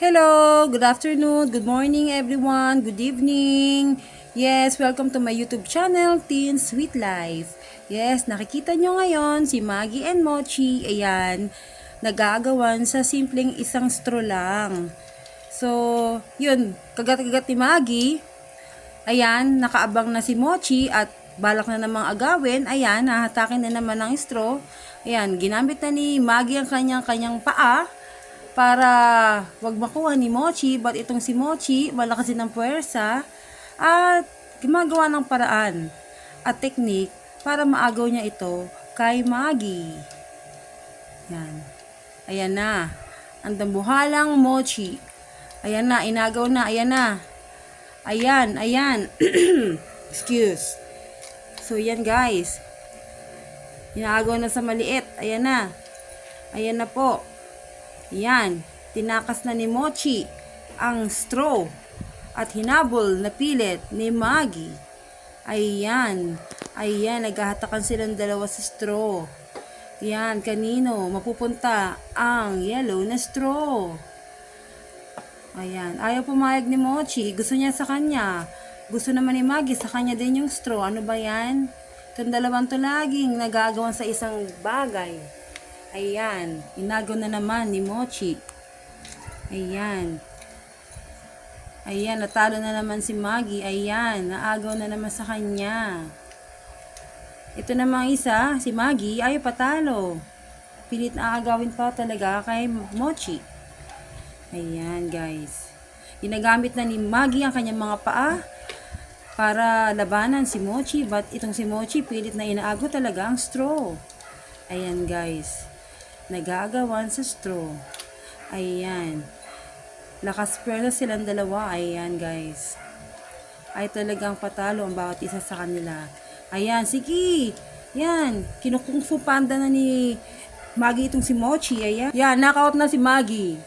Hello, good afternoon, good morning everyone, good evening. Yes, welcome to my YouTube channel, Teen Sweet Life. Yes, nakikita nyo ngayon si Maggie and Mochi, ayan, nagagawan sa simpleng isang straw lang. So, yun, kagat-kagat ni Maggie, ayan, nakaabang na si Mochi at balak na namang agawin, ayan, hahatakin na naman ng straw. Ayan, ginamit na ni Maggie ang kanyang-kanyang paa para wag makuha ni Mochi, but itong si Mochi, malakas din ang puwersa at gumagawa ng paraan at technique para maagaw niya ito kay Maggie. Yan. Ayan na. Ang dambuhalang Mochi. Ayan na, inagaw na, ayan na. Ayan, ayan. Excuse. So, yan guys. Inagaw na sa maliit. Ayan na. Ayan na po. Yan, tinakas na ni Mochi ang straw at hinabol na pilit ni Maggie. Ayan, ayan, naghahatakan silang dalawa sa straw. Yan, kanino mapupunta ang yellow na straw. Ayan, ayaw pumayag ni Mochi. Gusto niya sa kanya. Gusto naman ni Maggie sa kanya din yung straw. Ano ba yan? Itong dalawang to laging nagagawan sa isang bagay. Ayan, inagaw na naman ni Mochi. Ayan. Ayan, natalo na naman si Maggie. Ayan, naagaw na naman sa kanya. Ito namang isa, si Maggie, ayaw patalo. Pilit na aagawin pa talaga kay Mochi. Ayan, guys. Ginagamit na ni Maggie ang kanyang mga paa para labanan si Mochi. But itong si Mochi, pilit na inaago talaga ang straw. Ayan, guys. Nagagawan sa straw. Ayan. Lakas pwersa silang dalawa. Ayan, guys. Ay talagang patalo ang bawat isa sa kanila. Ayan, sige. Yan. Kinukung fu panda na ni Maggie itong si Mochi. Ayan. Yan, knockout na si Maggie.